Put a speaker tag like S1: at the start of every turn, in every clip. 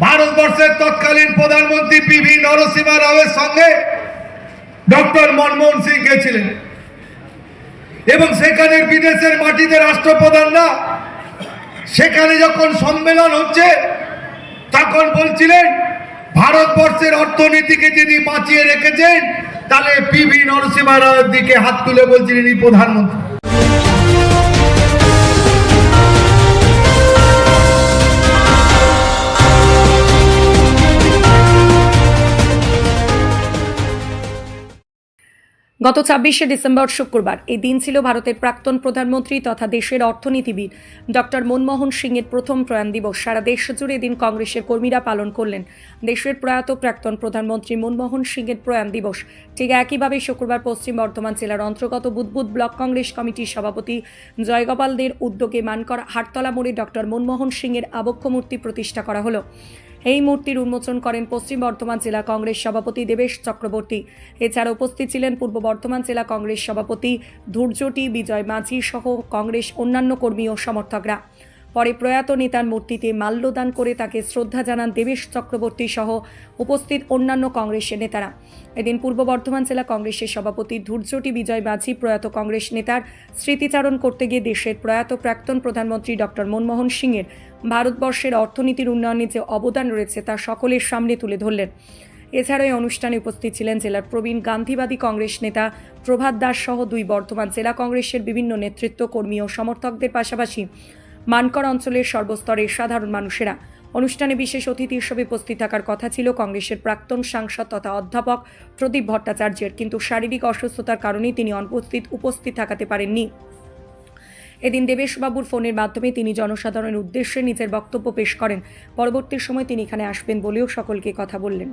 S1: ভারতবর্ষের তৎকালীন প্রধানমন্ত্রী পিভি নরসিমা রাওয়ের সঙ্গে ডক্টর মনমোহন সিং গেছিলেন এবং সেখানে বিদেশের মাটিতে রাষ্ট্রপ্রধানরা সেখানে যখন সম্মেলন হচ্ছে, তখন বলছিলেন, ভারতবর্ষের অর্থনীতিকে যদি বাঁচিয়ে রেখেছেন, তাহলে পিভি নরসিমা রাওয়ের দিকে হাত তুলে বলছিলেন এই প্রধানমন্ত্রী।
S2: গত ছাব্বিশে ডিসেম্বর শুক্রবার এই দিন ছিল ভারতের প্রাক্তন প্রধানমন্ত্রী তথা দেশের অর্থনীতিবিদ। ডক্টর মনমোহন সিংয়ের প্রথম প্রয়াণ দিবস। সারা দেশ জুড়ে এদিন কংগ্রেসের কর্মীরা পালন করলেন। দেশের প্রয়াত প্রাক্তন প্রধানমন্ত্রী মনমোহন সিংয়ের প্রয়াণ দিবস। ঠিক একইভাবে শুক্রবার পশ্চিম বর্ধমান জেলার অন্তর্গত বুদবুদ ব্লক কংগ্রেস কমিটির সভাপতি জয়গোপাল দের উদ্যোগে মানকর হাটতলা মোড়ে ডক্টর মনমোহন সিংয়ের আবক্ষ মূর্তি প্রতিষ্ঠা করা হলো। এই মূর্তির উন্মোচন করেন পশ্চিম বর্ধমান জেলা কংগ্রেস সভাপতি দেবেশ চক্রবর্তী। এছাড়া উপস্থিত ছিলেন পূর্ব বর্ধমান জেলা কংগ্রেস সভাপতি ধূর্যটি বিজয় মাঝি সহ কংগ্রেস অন্যান্য কর্মী ও সমর্থকরা। পরে প্রয়াত নেতার মূর্তিতে মাল্যদান করে তাকে শ্রদ্ধা জানান দেবেশ চক্রবর্তী সহ উপস্থিত অন্যান্য কংগ্রেসের নেতারা। এদিন পূর্ব বর্ধমান জেলা কংগ্রেসের সভাপতি ধূর্যটি বিজয় মাঝি, প্রয়াত কংগ্রেস নেতার স্মৃতিচারণ করতে গিয়ে দেশের প্রয়াত প্রাক্তন প্রধানমন্ত্রী ডক্টর মনমোহন সিংয়ের ভারতবর্ষের অর্থনীতির উন্নয়নে যে অবদান রয়েছে তা সকলের সামনে তুলে ধরলেন। এছাড়াও এই অনুষ্ঠানে উপস্থিত ছিলেন জেলার প্রবীণ গান্ধীবাদী কংগ্রেস নেতা প্রভাত দাস সহ দুই বর্ধমান জেলা কংগ্রেসের বিভিন্ন নেতৃত্ব, কর্মী ও সমর্থকদের পাশাপাশি মানকর অঞ্চলের সর্বস্তরের সাধারণ মানুষেরা। অনুষ্ঠানে বিশেষ অতিথি হিসেবে উপস্থিত থাকার কথা ছিল কংগ্রেসের প্রাক্তন সাংসদ তথা অধ্যাপক প্রদীপ ভট্টাচার্যের। কিন্তু শারীরিক অসুস্থতার কারণেই তিনি অনুপস্থিত, উপস্থিত থাকাতে পারেননি। এদিন দেবেশবাবুর ফোনের মাধ্যমে তিনি জনসাধারণের উদ্দেশ্যে নিজের বক্তব্য পেশ করেন। পরবর্তী সময় তিনি এখানে আসবেন বলেও সকলকে কথা বললেন।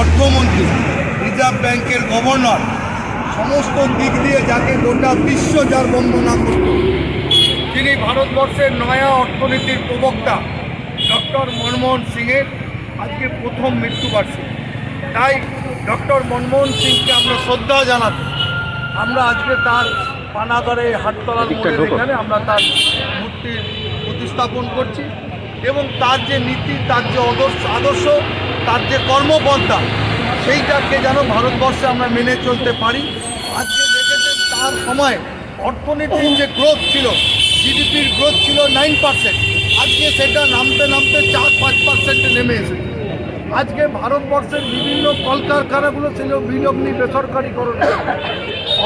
S1: অর্থমন্ত্রী, রিজার্ভ ব্যাংকের গভর্নর, সমস্ত দিক দিয়ে যাকে গোটা বিশ্ব যার বন্দনা করত। তিনি ভারতবর্ষের নয়া অর্থনীতির প্রবক্তা, ডক্টর মনমোহন সিংয়ের আজকে প্রথম মৃত্যুবার্ষিকী। তাই ডক্টর মনমোহন সিংকে আমরা শ্রদ্ধা জানাতে, আমরা আজকে তার পানাগড়ে হাটতলার মোড়ের এখানে আমরা তার মূর্তি প্রতিস্থাপন করছি এবং তার যে নীতি তার যে আদর্শ আদর্শ তার যে কর্মপন্থা সেইটাকে যেন ভারতবর্ষে আমরা মেনে চলতে পারি। আজকে দেখেছেন তার সময় অর্থনীতির যে গ্রোথ ছিল জিডিপির গ্রোথ ছিল নাইন পার্সেন্ট আজকে সেটা নামতে নামতে চার পাঁচ পার্সেন্টে নেমে এসেছে। আজকে ভারতবর্ষের বিভিন্ন কলকারখানাগুলো ছিল বিলগ্নি বেসরকারিকরণ।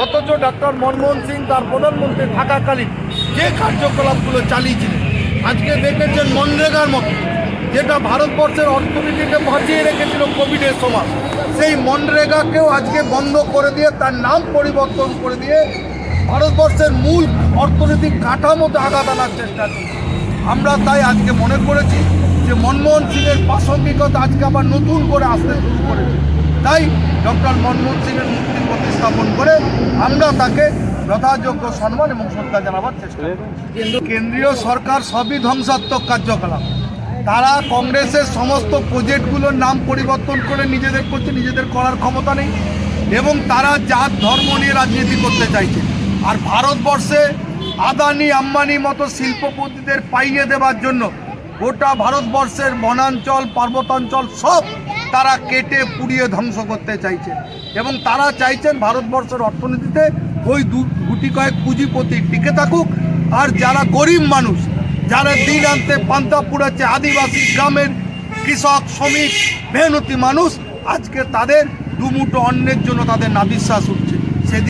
S1: অথচ ডক্টর মনমোহন সিং তার প্রধানমন্ত্রী থাকাকালীন যে কার্যকলাপগুলো চালিয়েছিলেন, আজকে দেখেছেন মনরেগার মতো, যেটা ভারতবর্ষের অর্থনীতিকে বাঁচিয়ে রেখেছিল কোভিডের সময়। সেই মনরেগাকেও আজকে বন্ধ করে দিয়ে, তার নাম পরিবর্তন করে দিয়ে ভারতবর্ষের মূল অর্থনৈতিক কাঠামোতে আঘাত আনার চেষ্টা আমরা তাই আজকে মনে করেছি যে মনমোহন সিংয়ের প্রাসঙ্গিকতা আজকে আবার নতুন করে আসতে শুরু করেছে। তাই ডক্টর মনমোহন সিংয়ের মূর্তি প্রতিস্থাপন করে আমরা তাকে যথাযোগ্য সম্মান এবং শ্রদ্ধা জানাবার চেষ্টা কিন্তু কেন্দ্রীয় সরকার সবই ধ্বংসাত্মক কার্যকলাপ। তারা কংগ্রেসের সমস্ত প্রজেক্টগুলোর নাম পরিবর্তন করে নিজেদের করছে, নিজেদের করার ক্ষমতা নেই এবং তারা জাত, ধর্ম নিয়ে রাজনীতি করতে চাইছে। আর ভারতবর্ষে আদানি আম্বানি মতো শিল্পপতিদের পাইয়ে দেওয়ার জন্য গোটা ভারতবর্ষের বনাঞ্চল পার্বতাঞ্চল সব তারা কেটে পুড়িয়ে ধ্বংস করতে চাইছে। এবং তারা চাইছেন ভারতবর্ষের অর্থনীতিতে ওই দু, গুটি কয়েক পুঁজিপতি টিকে থাকুক। আর যারা গরিব মানুষ, যারা দিন আনতে পান্তা পুড়াচ্ছে আদিবাসী গ্রামের কৃষক, শ্রমিক, মেহনতি মানুষ, আজকে তাদের দুমুটো অন্যের জন্য তাদের নাবিশ্বাস উঠছে।